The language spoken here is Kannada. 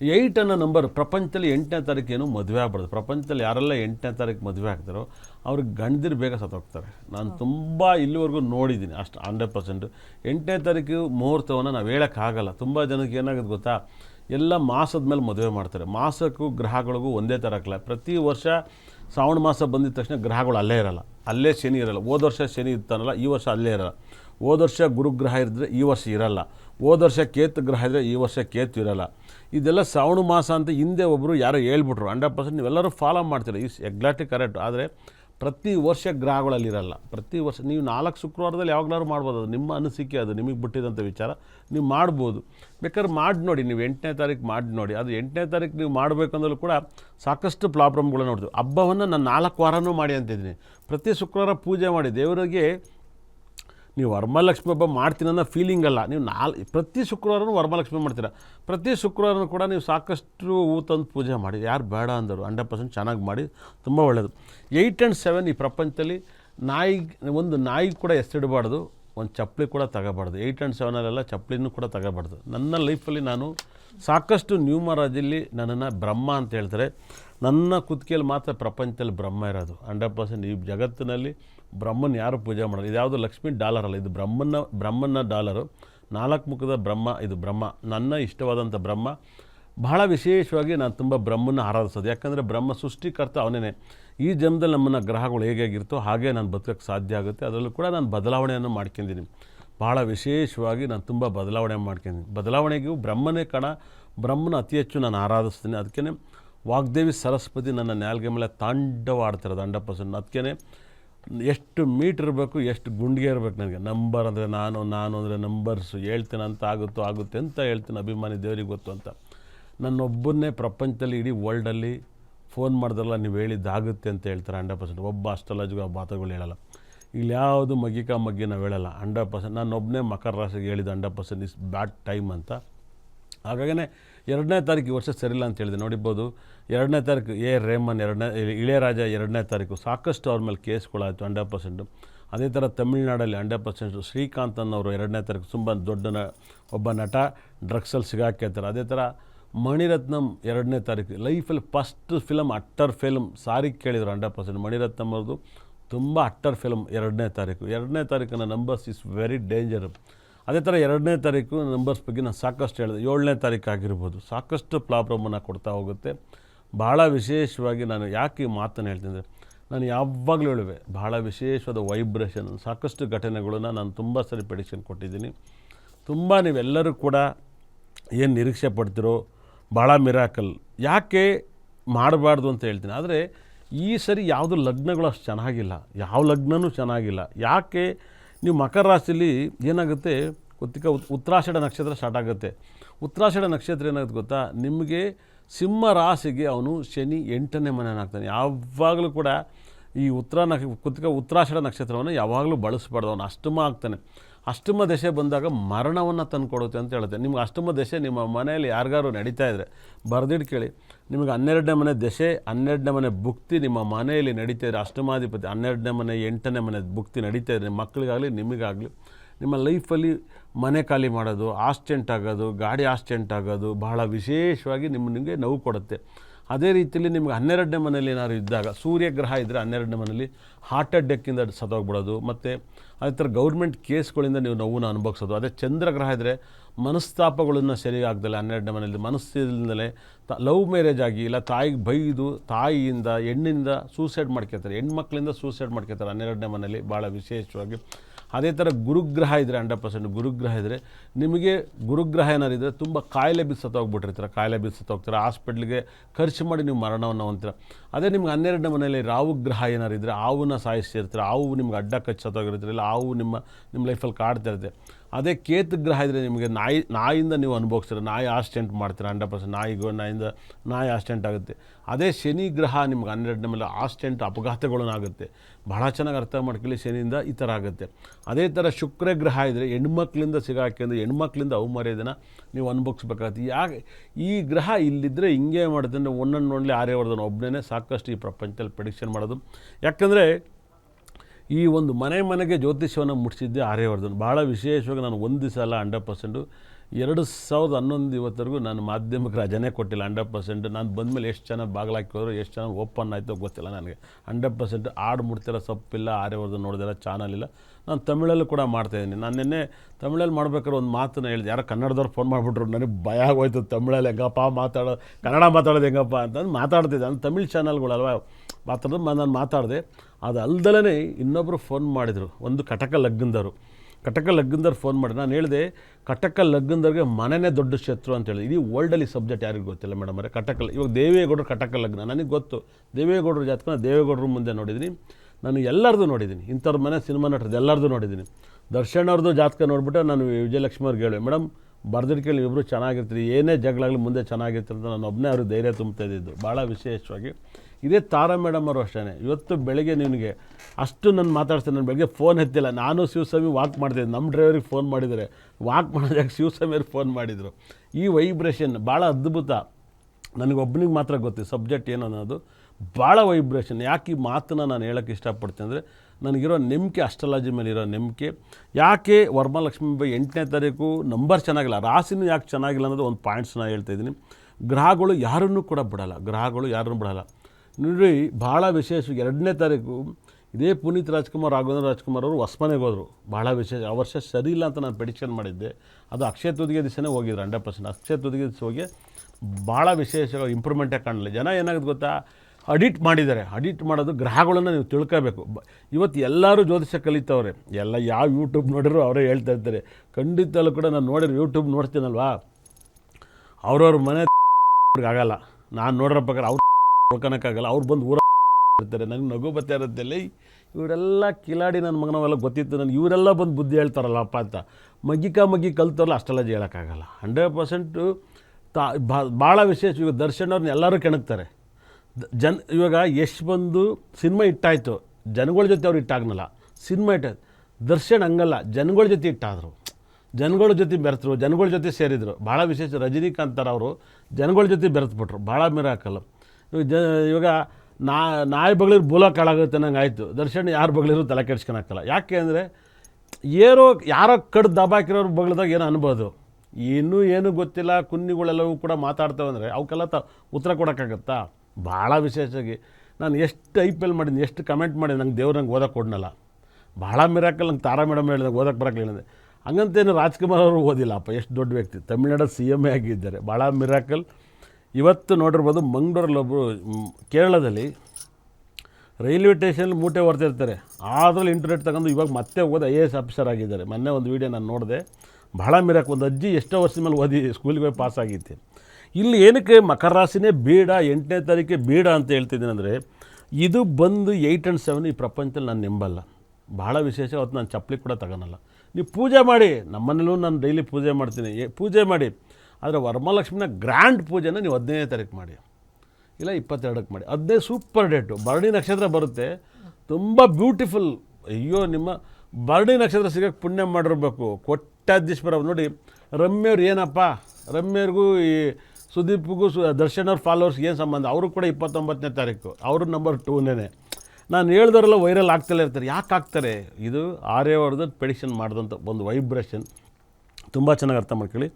ಏಯ್ಟ್ ಅನ್ನೋ ನಂಬರ್ ಪ್ರಪಂಚದಲ್ಲಿ ಎಂಟನೇ ತಾರೀಕೇನು ಮದುವೆ ಆಗ್ಬಾರ್ದು. ಪ್ರಪಂಚದಲ್ಲಿ ಯಾರೆಲ್ಲ ಎಂಟನೇ ತಾರೀಕು ಮದುವೆ ಆಗ್ತಾರೋ ಅವ್ರಿಗೆ ಗಂಡದಿರು ಬೇಗ ಸತ್ತೋಗ್ತಾರೆ. ನಾನು ತುಂಬ ಇಲ್ಲಿವರೆಗೂ ನೋಡಿದ್ದೀನಿ ಅಷ್ಟು ಹಂಡ್ರೆಡ್ ಪರ್ಸೆಂಟ್ ಎಂಟನೇ ತಾರೀಕು ಮುಹೂರ್ತವನ್ನು ನಾವು ಹೇಳೋಕ್ಕಾಗಲ್ಲ ತುಂಬ ಜನಕ್ಕೆ ಏನಾಗುತ್ತೆ ಗೊತ್ತಾ? ಎಲ್ಲ ಮಾಸದ ಮೇಲೆ ಮದುವೆ ಮಾಡ್ತಾರೆ. ಮಾಸಕ್ಕೂ ಗ್ರಹಗಳಿಗೂ ಒಂದೇ ಥರ ಹಾಕಲ್ಲ ಪ್ರತಿ ವರ್ಷ ಶ್ರಾವಣ ಮಾಸ ಬಂದಿದ ತಕ್ಷಣ ಗ್ರಹಗಳು ಅಲ್ಲೇ ಇರಲ್ಲ. ಅಲ್ಲೇ ಶನಿ ಇರಲ್ಲ. ಹೋದ ವರ್ಷ ಶನಿ ಇರ್ತಾನಲ್ಲ ಈ ವರ್ಷ ಅಲ್ಲೇ ಇರಲ್ಲ. ಹೋದ ವರ್ಷ ಗುರುಗ್ರಹ ಇದ್ದರೆ ಈ ವರ್ಷ ಇರಲ್ಲ. ಹೋದ ವರ್ಷ ಕೇತು ಗ್ರಹ ಇದ್ದರೆ ಈ ವರ್ಷ ಕೇತು ಇರಲ್ಲ. ಇದೆಲ್ಲ ಶ್ರಾವಣ ಮಾಸ ಅಂತ ಹಿಂದೆ ಒಬ್ಬರು ಯಾರೋ ಹೇಳ್ಬಿಟ್ರು. ಹಂಡ್ರೆಡ್ ಪರ್ಸೆಂಟ್ ನೀವೆಲ್ಲರೂ ಫಾಲೋ ಮಾಡ್ತೀರ. ಇಸ್ ಎಕ್ಸಾಕ್ಟ್ಲಿ ಕರೆಕ್ಟ್ ಆದರೆ ಪ್ರತಿ ವರ್ಷ ಗ್ರಹಗಳಲ್ಲಿರಲ್ಲ ಪ್ರತಿ ವರ್ಷ ನೀವು ನಾಲ್ಕು ಶುಕ್ರವಾರದಲ್ಲಿ ಯಾವಾಗಲಾದ್ರು ಮಾಡ್ಬೋದು. ಅದು ನಿಮ್ಮ ಅನಿಸಿಕೆ, ಅದು ನಿಮಗೆ ಬಿಟ್ಟಿದಂಥ ವಿಚಾರ. ನೀವು ಮಾಡ್ಬೋದು. ಬೇಕಾದ್ರೆ ಮಾಡಿ ನೋಡಿ. ನೀವು ಎಂಟನೇ ತಾರೀಕು ಮಾಡಿ ನೋಡಿ. ಅದು ಎಂಟನೇ ತಾರೀಕು ನೀವು ಮಾಡಬೇಕಂದ್ರೂ ಕೂಡ ಸಾಕಷ್ಟು ಪ್ರಾಬ್ಲಮ್ಗಳು ನೋಡ್ತೀವಿ. ಹಬ್ಬವನ್ನು ನಾನು ನಾಲ್ಕು ವಾರನೂ ಮಾಡಿ ಅಂತಿದ್ದೀನಿ. ಪ್ರತಿ ಶುಕ್ರವಾರ ಪೂಜೆ ಮಾಡಿ. ದೇವರಿಗೆ ನೀವು ವರಮಹಾಲಕ್ಷ್ಮಿ ಹಬ್ಬ ಮಾಡ್ತೀನಿ ಅನ್ನೋ ಫೀಲಿಂಗ್ ಅಲ್ಲ. ನೀವು ನಾಲ್, ಪ್ರತಿ ಶುಕ್ರವಾರನೂ ವರಮಹಾಲಕ್ಷ್ಮಿ ಮಾಡ್ತೀರಾ. ಪ್ರತಿ ಶುಕ್ರವಾರನೂ ಕೂಡ ನೀವು ಸಾಕಷ್ಟು ಹೂ ತಂದು ಪೂಜೆ ಮಾಡಿ. ಯಾರು ಬೇಡ ಅಂದರು ಹಂಡ್ರೆಡ್ ಪರ್ಸೆಂಟ್ ಚೆನ್ನಾಗಿ ಮಾಡಿ, ತುಂಬ ಒಳ್ಳೆಯದು ಏಯ್ಟ್ ಆ್ಯಂಡ್ ಸೆವೆನ್ ಈ ಪ್ರಪಂಚದಲ್ಲಿ ನಾಯಿ, ಒಂದು ನಾಯಿ ಕೂಡ ಎಸ್ತಿಡಬಾರ್ದು ಒಂದು ಚಪ್ಪಲಿ ಕೂಡ ತಗೋಬಾರ್ದು. ಏಯ್ಟ್ ಆ್ಯಂಡ್ ಸೆವೆನಲ್ಲೆಲ್ಲ ಚಪ್ಪಲಿನೂ ಕೂಡ ತಗೋಬಾರ್ದು. ನನ್ನ ಲೈಫಲ್ಲಿ ನಾನು ಸಾಕಷ್ಟು ನ್ಯೂಮರಾಜಲ್ಲಿ ನನ್ನನ್ನು ಬ್ರಹ್ಮ ಅಂತ ಹೇಳ್ತಾರೆ. ನನ್ನ ಕುತ್ತಿಗೆಯಲ್ಲಿ ಮಾತ್ರ ಪ್ರಪಂಚದಲ್ಲಿ ಬ್ರಹ್ಮ ಇರೋದು. ಹಂಡ್ರೆಡ್ ಪರ್ಸೆಂಟ್ ಈ ಜಗತ್ತಿನಲ್ಲಿ ಬ್ರಹ್ಮನ ಯಾರು ಪೂಜೆ ಮಾಡೋದು ಇದು ಯಾವುದು ಲಕ್ಷ್ಮಿ ಡಾಲರ್ ಅಲ್ಲ. ಇದು ಬ್ರಹ್ಮನ ಬ್ರಹ್ಮನ ಡಾಲರು. ನಾಲ್ಕು ಮುಖದ ಬ್ರಹ್ಮ, ಇದು ಬ್ರಹ್ಮ. ನನ್ನ ಇಷ್ಟವಾದಂಥ ಬ್ರಹ್ಮ. ಬಹಳ ವಿಶೇಷವಾಗಿ ನಾನು ತುಂಬ ಬ್ರಹ್ಮನ ಆರಾಧಿಸೋದು. ಯಾಕಂದರೆ ಬ್ರಹ್ಮ ಸೃಷ್ಟಿಕರ್ತ ಅವನೇ ಈ ಜನ್ಮದಲ್ಲಿ ನಮ್ಮನ್ನು ಗ್ರಹಗಳು ಹೇಗಾಗಿರ್ತೋ ಹಾಗೆ ನಾನು ಬದುಕೋಕ್ಕೆ ಸಾಧ್ಯ ಆಗುತ್ತೆ. ಅದರಲ್ಲೂ ಕೂಡ ನಾನು ಬದಲಾವಣೆಯನ್ನು ಮಾಡ್ಕೊಂಡಿದ್ದೀನಿ. ಭಾಳ ವಿಶೇಷವಾಗಿ ನಾನು ತುಂಬ ಬದಲಾವಣೆ ಮಾಡ್ಕೊಂಡಿದ್ದೀನಿ. ಬದಲಾವಣೆಗೂ ಬ್ರಹ್ಮನೇ ಕಣ. ಬ್ರಹ್ಮನ ಅತಿ ಹೆಚ್ಚು ನಾನು ಆರಾಧಿಸ್ತೀನಿ. ಅದಕ್ಕೇ ವಾಗ್ದೇವಿ ಸರಸ್ವತಿ ನನ್ನ ನ್ಯಾಲ್ಗೆ ಮೇಲೆ ತಾಂಡವಾಡ್ತಿರೋದು ಹಂಡ್ರೆಡ್ ಪರ್ಸೆಂಟ್ ಅದಕ್ಕೇ ಎಷ್ಟು ಮೀಟ್ ಇರಬೇಕು, ಎಷ್ಟು ಗುಂಡಿಗೆ ಇರಬೇಕು ನನಗೆ. ನಂಬರ್ ಅಂದರೆ ನಾನು ನಾನು ಅಂದರೆ ನಂಬರ್ಸು. ಹೇಳ್ತೀನಿ ಅಂತ ಆಗುತ್ತೋ, ಆಗುತ್ತೆ ಅಂತ ಹೇಳ್ತೀನಿ. ಅಭಿಮಾನಿ ದೇವರಿಗೆ ಗೊತ್ತು ಅಂತ. ನನ್ನೊಬ್ಬನ್ನೇ ಪ್ರಪಂಚದಲ್ಲಿ, ಇಡೀ ವರ್ಲ್ಡಲ್ಲಿ ಫೋನ್ ಮಾಡಿದ್ರಲ್ಲ ನೀವು ಹೇಳಿದ್ದಾಗುತ್ತೆ ಅಂತ ಹೇಳ್ತಾರೆ ಹಂಡ್ರೆಡ್ ಪರ್ಸೆಂಟ್ ಒಬ್ಬ ಅಷ್ಟಲಾಜಿಗೂ ಆ ಮಾತುಗಳು ಹೇಳಲ್ಲ. ಇಲ್ಲಿ ಯಾವುದು ಮಗಿಕ ಮಗ್ಗಿ ನಾವು ಹೇಳಲ್ಲ. ಹಂಡ್ರೆಡ್ ಪರ್ಸೆಂಟ್ ನಾನು ಒಬ್ಬನೇ ಮಕರ ರಾಶಿಗೆ ಹೇಳಿದ್ದು hundred percent is bad time ಅಂತ. ಹಾಗಾಗೇ ಎರಡನೇ ತಾರೀಕು ಈ ವರ್ಷ ಸರಿಲ್ಲ ಅಂತ ಹೇಳಿದೆ. ನೋಡಿರ್ಬೋದು ಎರಡನೇ ತಾರೀಕು ಎ ರೇಮನ್, ಎರಡನೇ ಇಳೆಯರಾಜ ಎರಡನೇ ತಾರೀಕು ಸಾಕಷ್ಟು ಅವ್ರ ಮೇಲೆ ಕೇಸ್ಗಳಾಯಿತು, ಹಂಡ್ರೆಡ್ ಪರ್ಸೆಂಟು. ಅದೇ ಥರ ತಮಿಳ್ನಾಡಲ್ಲಿ ಹಂಡ್ರೆಡ್ ಪರ್ಸೆಂಟು. ಶ್ರೀಕಾಂತ್ ಅನ್ನೋರು ಎರಡನೇ ತಾರೀಕು ತುಂಬ ದೊಡ್ಡ ನ, ಒಬ್ಬ ನಟ ಡ್ರಗ್ಸಲ್ಲಿ ಸಿಗಾಕಿರ್ತಾರೆ ಅದೇ ಥರ ಮಣಿರತ್ನಂ ಎರಡನೇ ತಾರೀಕು, ಲೈಫಲ್ಲಿ first film utter film sorry ಕೇಳಿದರು ಹಂಡ್ರೆಡ್ ಪರ್ಸೆಂಟ್. ಮಣಿರತ್ನಂ ಅವ್ರದ್ದು ತುಂಬ ಅಟ್ಟರ್ ಫಿಲಮ್ ಎರಡನೇ ತಾರೀಕು. ಎರಡನೇ ತಾರೀಕನ್ನು ನಂಬರ್ಸ್ ಇಸ್ ವೆರಿ ಡೇಂಜರ್ ಅದೇ ಥರ ಎರಡನೇ ತಾರೀಕು ನಂಬರ್ಸ್ ಬಗ್ಗೆ ನಾನು ಸಾಕಷ್ಟು ಹೇಳಿದೆ. ಏಳನೇ ತಾರೀಕು ಆಗಿರ್ಬೋದು. ಸಾಕಷ್ಟು ಪ್ರಾಬ್ಲಮನ್ನು ಕೊಡ್ತಾ ಹೋಗುತ್ತೆ. ಭಾಳ ವಿಶೇಷವಾಗಿ ನಾನು ಯಾಕೆ ಈ ಮಾತನ್ನು ಹೇಳ್ತೀನಿ ನಾನು ಯಾವಾಗಲೂ ಹೇಳುವೆ ಭಾಳ ವಿಶೇಷವಾದ ವೈಬ್ರೇಷನ್ ಸಾಕಷ್ಟು ಘಟನೆಗಳನ್ನ ನಾನು ತುಂಬ ಸರಿ ಪ್ರೆಡಿಕ್ಷನ್ ಕೊಟ್ಟಿದ್ದೀನಿ. ತುಂಬ ನೀವೆಲ್ಲರೂ ಕೂಡ ಏನು ನಿರೀಕ್ಷೆ ಪಡ್ತಿರೋ ಭಾಳ ಮಿರಾಕಲ್ ಯಾಕೆ ಮಾಡಬಾರ್ದು ಅಂತ ಹೇಳ್ತೀನಿ. ಆದರೆ ಈ ಸರಿ ಯಾವುದು ಲಗ್ನಗಳು ಅಷ್ಟು ಚೆನ್ನಾಗಿಲ್ಲ. ಯಾವ ಲಗ್ನನೂ ಚೆನ್ನಾಗಿಲ್ಲ. ಯಾಕೆ ನೀವು ಮಕರ ರಾಶಿಯಲ್ಲಿ ಏನಾಗುತ್ತೆ? ಗೊತ್ತಿಕ ಉತ್ತರಾಷಾಢ ನಕ್ಷತ್ರ ಸ್ಟಾರ್ಟ್ ಆಗುತ್ತೆ. ಉತ್ತರಾಷಾಢ ನಕ್ಷತ್ರ ಏನಾಗುತ್ತೆ ಗೊತ್ತಾ? ನಿಮಗೆ ಸಿಂಹ ರಾಶಿಗೆ ಅವನು ಶನಿ ಎಂಟನೇ ಮನೆಯನ್ನಾಗ್ತಾನೆ ಯಾವಾಗಲೂ ಕೂಡ ಈ ಉತ್ತರ ನಕ್ಷ ಕುತ್ತಿಕ ಉತ್ತರಾಷಾಢ ನಕ್ಷತ್ರವನ್ನು ಯಾವಾಗಲೂ ಬಳಸಬಾರ್ದು. ಅವನು ಅಷ್ಟಮ ಆಗ್ತಾನೆ. ಅಷ್ಟಮ ದಶೆ ಬಂದಾಗ ಮರಣವನ್ನು ತಂದುಕೊಡುತ್ತೆ ಅಂತ ಹೇಳುತ್ತೆ. ನಿಮ್ಗೆ ಅಷ್ಟಮ ದಶೆ ನಿಮ್ಮ ಮನೆಯಲ್ಲಿ ಯಾರಿಗಾರು ನಡೀತಾ ಇದ್ದರೆ ಬರ್ದಿಟ್ಟು ಕೇಳಿ. ನಿಮಗೆ ಹನ್ನೆರಡನೇ ಮನೆ ದಶೆ ಹನ್ನೆರಡನೇ ಮನೆ ಭುಕ್ತಿ ನಿಮ್ಮ ಮನೆಯಲ್ಲಿ ನಡೀತಾ ಇದ್ರೆ ಅಷ್ಟಮಾಧಿಪತಿ ಹನ್ನೆರಡನೇ ಮನೆ, ಎಂಟನೇ ಮನೆ ಭುಕ್ತಿ ನಡೀತಾ ಇದೆ ಮಕ್ಕಳಿಗಾಗಲಿ, ನಿಮಗಾಗಲಿ, ನಿಮ್ಮ ಲೈಫಲ್ಲಿ ಮನೆ ಖಾಲಿ ಮಾಡೋದು ಆಸ್ಟೆಂಟ್ ಆಗೋದು, ಗಾಡಿ ಆಸ್ಟೆಂಟ್ ಆಗೋದು ಬಹಳ ವಿಶೇಷವಾಗಿ ನಿಮ್ಮ ನಿಮಗೆ ನೋವು ಕೊಡುತ್ತೆ. ಅದೇ ರೀತಿಯಲ್ಲಿ ನಿಮ್ಗೆ ಹನ್ನೆರಡನೇ ಮನೇಲಿ ಏನಾದ್ರು ಇದ್ದಾಗ, ಸೂರ್ಯಗ್ರಹ ಇದ್ದರೆ ಹನ್ನೆರಡನೇ ಮನೆಯಲ್ಲಿ ಹಾರ್ಟ್ ಅಟ್ಯಾಕಿಂದ ಸತ್ತೋಗ್ಬಿಡೋದು, ಮತ್ತು ಅದೇ ಥರ ಗೌರ್ಮೆಂಟ್ ಕೇಸ್ಗಳಿಂದ ನೀವು ನೋವನ್ನು ಅನುಭವಿಸೋದು. ಅದೇ ಚಂದ್ರಗ್ರಹ ಇದ್ದರೆ ಮನಸ್ತಾಪಗಳನ್ನು ಸರಿಯಾಗ್ದಲ್ಲ ಹನ್ನೆರಡನೇ ಮನೆಯಲ್ಲಿ ಮನಸ್ಸಿನಿಂದಲೇ ತ ಲವ್ ಮ್ಯಾರೇಜ್ ಆಗಿ ಇಲ್ಲ ತಾಯಿಗೆ ಬೈದು, ತಾಯಿಯಿಂದ ಹೆಣ್ಣಿಂದ ಸೂಸೈಡ್ ಮಾಡ್ಕೋತಾರೆ ಹೆಣ್ಮಕ್ಳಿಂದ ಸೂಸೈಡ್ ಮಾಡ್ಕೋತಾರೆ ಹನ್ನೆರಡನೇ ಮನೆಯಲ್ಲಿ ಭಾಳ ವಿಶೇಷವಾಗಿ. ಅದೇ ಥರ ಗುರುಗ್ರಹ ಇದ್ದರೆ ಹಂಡ್ರೆಡ್ ಪರ್ಸೆಂಟ್ ಗುರುಗ್ರಹ ಇದ್ದರೆ ನಿಮಗೆ ಗುರುಗ್ರಹ ಏನಾರು ಇದ್ದರೆ ತುಂಬ ಕಾಯಿಲೆ ಬಿಸತ್ತು ಹೋಗ್ಬಿಟ್ಟಿರ್ತಾರೆ, ಕಾಯಿಲೆ ಬಿಸತ್ತು ಹೋಗ್ತಾರೆ ಹಾಸ್ಪಿಟ್ಲಿಗೆ ಖರ್ಚು ಮಾಡಿ ನೀವು ಮರಣವನ್ನು ಹೊಂತೀರ ಅದೇ ನಿಮ್ಗೆ ಹನ್ನೆರಡನೇ ಮನೆಯಲ್ಲಿ ರಾವು ಗ್ರಹ ಏನಾರು ಇದ್ದರೆ ಆವನ್ನ ಸಾಯಿಸ್ತಿರ್ತಾರೆ, ಆವು ನಿಮ್ಗೆ ಅಡ್ಡ ಕಚ್ಚತ್ತೋಗಿರ್ತಾರೆ ಇಲ್ಲ ಹಾವು ನಿಮ್ಮ ನಿಮ್ಮ ಲೈಫಲ್ಲಿ ಕಾಡ್ತಾ ಇರುತ್ತೆ. ಅದೇ ಕೇತು ಗ್ರಹ ಇದ್ದರೆ ನಿಮಗೆ ನಾಯಿ, ನಾಯಿಂದ ನೀವು ಅನುಭವಿಸ್ತೀರ. ನಾಯಿ ಆಸ್ಟೆಂಟ್ ಮಾಡ್ತೀರ ಹಂಡ್ರೆಡ್ ಪರ್ಸೆಂಟ್ ನಾಯಿಗೂ ನಾಯಿಂದ ನಾಯಿ ಆಸ್ಟೆಂಟ್ ಆಗುತ್ತೆ. ಅದೇ ಶನಿ ಗ್ರಹ ನಿಮ್ಗೆ ಹನ್ನೆರಡನೇ ಮೇಲೆ ಆಸ್ಟೆಂಟ್ ಅಪಘಾತಗಳನ್ನಾಗುತ್ತೆ. ಬಹಳ ಚೆನ್ನಾಗಿ ಅರ್ಥ ಮಾಡ್ಕೊಳ್ಳಿ, ಶನಿಯಿಂದ ಈ ಥರ ಆಗುತ್ತೆ. ಅದೇ ಥರ ಶುಕ್ರ ಗ್ರಹ ಇದ್ದರೆ ಹೆಣ್ಮಕ್ಳಿಂದ ಸಿಗಾಕೆಂದ್ರೆ ಹೆಣ್ಮಕ್ಳಿಂದ ಅವಮರ್ಯಾದೆನ ನೀವು ಅನುಭವಿಸ್ಬೇಕಾಗತ್ತೆ. ಯಾಕೆ? ಈ ಗ್ರಹ ಇಲ್ಲಿದ್ದರೆ ಹಿಂಗೆ ಮಾಡುತ್ತೆ ಅಂದರೆ ಒಂದೊಂದು ನೋಡಲಿ ಆರ್ಯವರ್ಧನ. ಒಬ್ಬನೇ ಸಾಕಷ್ಟು ಈ ಪ್ರಪಂಚದಲ್ಲಿ ಪ್ರೆಡಿಕ್ಷನ್ ಮಾಡೋದು. ಯಾಕಂದರೆ ಈ ಒಂದು ಮನೆ ಮನೆಗೆ ಜ್ಯೋತಿಷ್ಯವನ್ನು ಮುಟ್ಟಿಸಿದ್ದೆ ಆರ್ಯವರ್ಧನ್. ಭಾಳ ವಿಶೇಷವಾಗಿ ನಾನು ಒಂದು ಸಲ ಹಂಡ್ರೆಡ್ ಪರ್ಸೆಂಟು ಎರಡು ಸಾವಿರದ ಹನ್ನೊಂದು, ಇವತ್ತರೆಗೂ ನಾನು ಮಾಧ್ಯಮಕ್ಕೆ ರಜಾನೆ ಕೊಟ್ಟಿಲ್ಲ, ಹಂಡ್ರೆಡ್ ಪರ್ಸೆಂಟ್. ನಾನು ಬಂದಮೇಲೆ ಎಷ್ಟು ಚೆನ್ನಾಗಿ ಬಾಗಿಲಾಕಿದ್ರು, ಎಷ್ಟು ಚೆನ್ನಾಗಿ ಓಪನ್ ಆಯಿತು ಗೊತ್ತಿಲ್ಲ ನನಗೆ. ಹಂಡ್ರೆಡ್ ಪರ್ಸೆಂಟ್ ಹಾಡು ಮುಡ್ತಿರೋ ಸೊಪ್ಪಿಲ್ಲ ಆರ್ಯವರ್ದು ನೋಡಿದಿಲ್ಲ ಚಾನಲ್ ಇಲ್ಲ. ನಾನು ತಮಿಳಲ್ಲೂ ಕೂಡ ಮಾಡ್ತಾಯಿದ್ದೀನಿ ನಾನು ನಿನ್ನೆ ತಮಿಳಲ್ಲಿ ಮಾಡ್ಬೇಕಾದ್ರೆ ಒಂದು ಮಾತನ್ನು ಹೇಳಿದೆ. ಯಾರೋ ಕನ್ನಡದವ್ರು ಫೋನ್ ಮಾಡಿಬಿಟ್ರು, ನನಗೆ ಭಯ ಆಗೋಯ್ತು ತಮಿಳಲ್ಲಿ, ಹೆಂಗಪ್ಪ ಮಾತಾಡೋ, ಕನ್ನಡ ಮಾತಾಡೋದು ಹೆಂಗಪ್ಪ ಅಂತಂದು ಮಾತಾಡ್ತಿದ್ದೆ. ನಾನು ತಮಿಳ್ ಚಾನಲ್ಗಳಲ್ವ ಮಾತಾಡೋದು ನಾನು ಮಾತಾಡಿದೆ. ಅದು ಅಲ್ದಲೇ ಇನ್ನೊಬ್ಬರು ಫೋನ್ ಮಾಡಿದರು, ಒಂದು ಕಟಕ ಲಗ್ನದವರು. ಕಟಕ ಲಗ್ನದವ್ರು ಫೋನ್ ಮಾಡಿ ನಾನು ಹೇಳಿದೆ, ಕಟಕ ಲಗ್ನದವ್ರಿಗೆ ಮನೆನೇ ದೊಡ್ಡ ಶತ್ರು ಅಂತ ಹೇಳಿದೆ. ಇಡೀ ವರ್ಲ್ಡಲ್ಲಿ ಸಬ್ಜೆಕ್ಟ್ ಯಾರಿಗೂ ಗೊತ್ತಿಲ್ಲ ಮೇಡಮ್ ಅವರೇ. ಕಟಕ ಇವಾಗ ದೇವೇಗೌಡರು ಕಟಕ ಲಗ್ನ. ನನಗೆ ಗೊತ್ತು. ದೇವೇಗೌಡರು ಜಾತಕ ದೇವೇಗೌಡರು ಮುಂದೆ ನೋಡಿದ್ದೀನಿ ನಾನು ಎಲ್ಲರದು ನೋಡಿದ್ದೀನಿ ಇಂಥವ್ರ ಮನೆ ಸಿನಿಮಾ ನಟರದ್ದು ಎಲ್ಲರದು ನೋಡಿದ್ದೀನಿ ದರ್ಶನ್ ಅವ್ರದ್ದು ಜಾತಕ ನೋಡಿಬಿಟ್ಟು ನಾನು ವಿಜಯಲಕ್ಷ್ಮಿ ಅವ್ರಿಗೆ ಹೇಳುವೆ ಮೇಡಮ್ ಬರ್ದಿಡ್ಕೇಳಿ ಕೇಳಿ ಇಬ್ಬರು ಚೆನ್ನಾಗಿರ್ತೀರಿ. ಏನೇ ಜಗಳಾಗಲಿ ಮುಂದೆ ಚೆನ್ನಾಗಿರ್ತೀರಿ ಅಂತ ನಾನು ಒಬ್ಬನೇ ಅವ್ರಿಗೆ ಧೈರ್ಯ ತುಂಬ್ತಾ ಇದ್ದಿದ್ದು. ಭಾಳ ವಿಶೇಷವಾಗಿ. ಇದೇ ತಾರಾ ಮೇಡಮ್ ಅವರು ಅಷ್ಟೇ ಇವತ್ತು ಬೆಳಗ್ಗೆ ನಿನಗೆ ಅಷ್ಟು ನಾನು ಮಾತಾಡ್ತೇನೆ ನಾನು ಬೆಳಗ್ಗೆ ಫೋನ್ ಎತ್ತಿಲ್ಲ. ನಾನು ಶಿವಸ್ವಾಮಿ ವಾಕ್ ಮಾಡಿದೆ. ನಮ್ಮ ಡ್ರೈವರಿಗೆ ಫೋನ್ ಮಾಡಿದರೆ ವಾಕ್ ಮಾಡಿದಾಗ ಶಿವಸ್ವಾಮಿ ಅವ್ರಿಗೆ ಫೋನ್ ಮಾಡಿದರು. ಈ ವೈಬ್ರೇಷನ್ ಭಾಳ ಅದ್ಭುತ. ನನಗೊಬ್ಬನಿಗೆ ಮಾತ್ರ ಗೊತ್ತು ಸಬ್ಜೆಕ್ಟ್ ಏನು ಅನ್ನೋದು. ಭಾಳ ವೈಬ್ರೇಷನ್ ಯಾಕೆ ಈ ಮಾತನ್ನ ನಾನು ಹೇಳೋಕ್ಕೆ ಇಷ್ಟಪಡ್ತೀನಿ ಅಂದರೆ, ನನಗಿರೋ ನಂಬಿಕೆ ಅಸ್ಟ್ರಾಲಜಿ ಮೇಲೆ ಇರೋ ನಂಬಿಕೆ ಯಾಕೆ ವರಮಹಾಲಕ್ಷ್ಮಿ ಬೈ ಎಂಟನೇ ತಾರೀಕು ನಂಬರ್ ಚೆನ್ನಾಗಿಲ್ಲ, ರಾಶಿನೂ ಯಾಕೆ ಚೆನ್ನಾಗಿಲ್ಲ ಅನ್ನೋದು ಒಂದು ಪಾಯಿಂಟ್ಸ್ ನಾನು ಹೇಳ್ತಾ ಇದ್ದೀನಿ. ಗ್ರಹಗಳು ಯಾರನ್ನೂ ಕೂಡ ಬಿಡಲ್ಲ. ಗ್ರಹಗಳು ಯಾರನ್ನೂ ಬಿಡಲ್ಲ. ನೋಡಿ ಭಾಳ ವಿಶೇಷ. ಎರಡನೇ ತಾರೀಕು ಇದೇ ಪುನೀತ್ ರಾಜ್ಕುಮಾರ್, ರಾಘವೇಂದ್ರ ರಾಜ್ಕುಮಾರ್ ಅವರು ಹೊಸ್ಮನೆಗೆ ಹೋದರು. ಭಾಳ ವಿಶೇಷ. ಆ ವರ್ಷ ಸರಿ ಇಲ್ಲ ಅಂತ ನಾನು ಪ್ರೆಡಿಕ್ಷನ್ ಮಾಡಿದ್ದೆ. ಅದು ಅಕ್ಷಯ ತುದಿಗೆ ದಿವಸನೇ ಹೋಗಿದ್ರು ಹಂಡ್ರೆಡ್ ಪರ್ಸೆಂಟ್ ಅಕ್ಷಯ ತುದಿಗೆ ದಿವಸ ಹೋಗಿ ಭಾಳ ವಿಶೇಷ ಇಂಪ್ರೂವ್ಮೆಂಟೇ ಕಾಣಲಿ ಜನ ಏನಾಗುತ್ತೆ ಗೊತ್ತಾ? ಅಡಿಟ್ ಮಾಡಿದ್ದಾರೆ. ಅಡಿಟ್ ಮಾಡೋದು ಗ್ರಹಗಳನ್ನು ನೀವು ತಿಳ್ಕೋಬೇಕು. ಇವತ್ತು ಎಲ್ಲರೂ ಜ್ಯೋತಿಷ್ಯ ಕಲಿತವ್ರೆ. ಎಲ್ಲ ಯಾವ ಯೂಟ್ಯೂಬ್ ನೋಡಿದ್ರು ಅವರೇ ಹೇಳ್ತಾ ಇರ್ತಾರೆ. ಖಂಡಿತಲ್ಲೂ ಕೂಡ ನಾನು ನೋಡಿರೋ ಯೂಟ್ಯೂಬ್ ನೋಡ್ತೀನಲ್ವಾ? ಅವ್ರವ್ರ ಮನೆ ಆಗಲ್ಲ ನಾನು ನೋಡಿರೋ ಪ್ರಕಾರ ಅವ್ರು ನೋಡ್ಕೊಳಕ್ಕಾಗಲ್ಲ ಅವ್ರು ಬಂದು ಊರ ಇರ್ತಾರೆ. ನನಗೆ ನಗು ಬರ್ತಾ ಇರುತ್ತೆ ಇವರೆಲ್ಲ ಕಿಲಾಡಿ ನನ್ನ ಮಗನವೆಲ್ಲ ಗೊತ್ತಿತ್ತು ನನಗೆ. ಇವರೆಲ್ಲ ಬಂದು ಬುದ್ಧಿ ಹೇಳ್ತಾರಲ್ಲಪ್ಪ ಅಂತ. ಮಗ್ಗಿಕ ಮಗ್ಗಿ ಕಲ್ತವ್ರಲ್ಲ, ಅಷ್ಟೆಲ್ಲ ಹೇಳೋಕ್ಕಾಗಲ್ಲ. ಹಂಡ್ರೆಡ್ ಪರ್ಸೆಂಟು ತಾ ಭಾಳ ವಿಶೇಷ. ಇವಾಗ ದರ್ಶನ್ ಅವ್ರನ್ನ ಎಲ್ಲರೂ ಕೆಣಕ್ತಾರೆ. ಜನ್, ಇವಾಗ ಎಷ್ಟು ಬಂದು ಸಿನಿಮಾ ಇಟ್ಟಾಯಿತು ಜನಗಳ ಜೊತೆ ಅವ್ರು ಇಟ್ಟಾಗ್ನಲ್ಲ ಸಿನಿಮಾ ಇಟ್ಟ ದರ್ಶನ್ ಹಂಗಲ್ಲ. ಜನಗಳ ಜೊತೆ ಇಟ್ಟಾದರು ಜನಗಳ ಜೊತೆ ಬೆರೆತರು. ಜನಗಳ ಜೊತೆ ಸೇರಿದರು. ಭಾಳ ವಿಶೇಷ. ರಜನಿಕಾಂತ್ ಅವರು ಜನಗಳ ಜೊತೆ ಬೆರೆತ್ಬಿಟ್ರು. ಭಾಳ ಮಿರಾಕಲ್ಲ ಇವಾಗ ನಾ, ನಾಯಿ ಬಗಳಿರು ಬೂಲ ಕಾಳಾಗುತ್ತೆ ನಂಗೆ ಆಯಿತು. ದರ್ಶನ್ ಯಾರು ಬಗ್ಲಿರು ತಲೆ ಕೆಡ್ಸ್ಕೊಳಕ್ಕಲ್ಲ. ಯಾಕೆ ಅಂದರೆ ಏನೋ ಯಾರೋ ಕಡ್ದು ದಬಾಕಿರೋರು ಬಗ್ಲದಾಗ ಏನೋ ಅನ್ಬೋದು. ಇನ್ನೂ ಏನೂ ಗೊತ್ತಿಲ್ಲ, ಕುನ್ನಿಗಳೆಲ್ಲವೂ ಕೂಡ ಮಾತಾಡ್ತವೆ ಅಂದರೆ ಅವಕ್ಕೆಲ್ಲ ತ ಉತ್ತರ ಕೊಡೋಕ್ಕಾಗತ್ತಾ? ಭಾಳ ವಿಶೇಷವಾಗಿ ನಾನು ಎಷ್ಟು ಐ ಪಿ ಎಲ್ ಮಾಡಿದ್ದೀನಿ ಎಷ್ಟು ಕಮೆಂಟ್ ಮಾಡಿ ನಂಗೆ ದೇವ್ರು ನಂಗೆ ಓದಕ್ಕೆ ಕೊಡ್ನಲ್ಲ. ಭಾಳ ಮಿರಾಕಲ್ ನಂಗೆ ತಾರಾ ಮೇಡಮ್ ಹೇಳಿದಾಗ ಓದಕ್ಕೆ ಬರೋಕ್ಕಿಲ್ಲ ಹಂಗಂತೇನು ರಾಜ್ಕುಮಾರ್ ಅವರು ಓದಿಲ್ಲಪ್ಪ, ಎಷ್ಟು ದೊಡ್ಡ ವ್ಯಕ್ತಿ. ತಮಿಳ್ನಾಡು ಸಿ ಎಂ ಎ ಆಗಿದ್ದಾರೆ. ಭಾಳ ಮಿರಾಕಲ್ ಇವತ್ತು ನೋಡಿರ್ಬೋದು ಮಂಗಳೂರಲ್ಲೊಬ್ಬರು ಕೇರಳದಲ್ಲಿ ರೈಲ್ವೆ ಸ್ಟೇಷನಲ್ಲಿ ಮೂಟೆ ಹೊರ್ತಿರ್ತಾರೆ ಆದರೂ ಇಂಟರ್ನೆಟ್ ತಗೊಂಡು ಇವಾಗ ಮತ್ತೆ ಓದಿ ಐ ಎ ಎಸ್ ಆಫೀಸರ್ ಆಗಿದ್ದಾರೆ. ಮೊನ್ನೆ ಒಂದು ವೀಡಿಯೋ ನಾನು ನೋಡಿದೆ. ಭಾಳ ಮಿರಾಕ್. ಒಂದು ಅಜ್ಜಿ ಎಷ್ಟೋ ವರ್ಷದ ಮೇಲೆ ಓದಿ ಸ್ಕೂಲಿಗೆ ಹೋಗಿ ಪಾಸ್ ಆಗಿತ್ತು ಇಲ್ಲಿ ಏನಕ್ಕೆ ಮಕರ ರಾಶಿನೇ ಬೇಡ, ಎಂಟನೇ ತಾರೀಕೆ ಬೇಡ ಅಂತ ಹೇಳ್ತಿದ್ದೀನಿ ಅಂದರೆ, ಇದು ಬಂದು ಏಯ್ಟ್ ಆ್ಯಂಡ್ ಸೆವೆನ್ ಈ ಪ್ರಪಂಚದಲ್ಲಿ ನಾನು ನಂಬಲ್ಲ. ಭಾಳ ವಿಶೇಷ. ಅವತ್ತು ನಾನು ಚಪ್ಪಲಿ ಕೂಡ ತಗೊಳಲ್ಲ ನೀವು ಪೂಜೆ ಮಾಡಿ. ನಮ್ಮನೇಲೂ ನಾನು ಡೈಲಿ ಪೂಜೆ ಮಾಡ್ತೀನಿ. ಪೂಜೆ ಮಾಡಿ. ಆದರೆ ವರಮಹಾಲಕ್ಷ್ಮಿನ ಗ್ರ್ಯಾಂಡ್ ಪೂಜೆನ ನೀವು ಹದಿನೈದನೇ ತಾರೀಕು ಮಾಡಿ. ಇಲ್ಲ, ಇಪ್ಪತ್ತೆರಡಕ್ಕೆ ಮಾಡಿ. ಅದೇ ಸೂಪರ್ ಡೇಟು ಭರಣಿ ನಕ್ಷತ್ರ ಬರುತ್ತೆ. ತುಂಬ ಬ್ಯೂಟಿಫುಲ್ ಅಯ್ಯೋ, ನಿಮ್ಮ ಭರಣಿ ನಕ್ಷತ್ರ ಸಿಗೋಕ್ಕೆ ಪುಣ್ಯ ಮಾಡಿರಬೇಕು. ಕೊಟ್ಟಾಧೀಶ್ವರ ನೋಡಿ, ರಮ್ಯವ್ರು ಏನಪ್ಪ? ರಮ್ಯವ್ರಿಗೂ ಈ ಸುದೀಪ್ಗೂ ಸು, ದರ್ಶನ್ ಅವ್ರ ಫಾಲೋವರ್ಸ್ ಏನು ಸಂಬಂಧ? ಅವರು ಕೂಡ ಇಪ್ಪತ್ತೊಂಬತ್ತನೇ ತಾರೀಕು ಅವರು ನಂಬರ್ ಟೂನೇ ನಾನು. ಹೇಳ್ದವರೆಲ್ಲ ವೈರಲ್ ಆಗ್ತಲೇ ಇರ್ತಾರೆ. ಯಾಕೆ ಆಗ್ತಾರೆ? ಇದು ಆರ್ಯವರ್ಧನ್ ಪ್ರೆಡಿಕ್ಷನ್ ಮಾಡಿದಂಥ ಒಂದು ವೈಬ್ರೇಷನ್ ತುಂಬ ಚೆನ್ನಾಗಿ ಅರ್ಥ ಮಾಡ್ಕೊಳ್ಳಿ.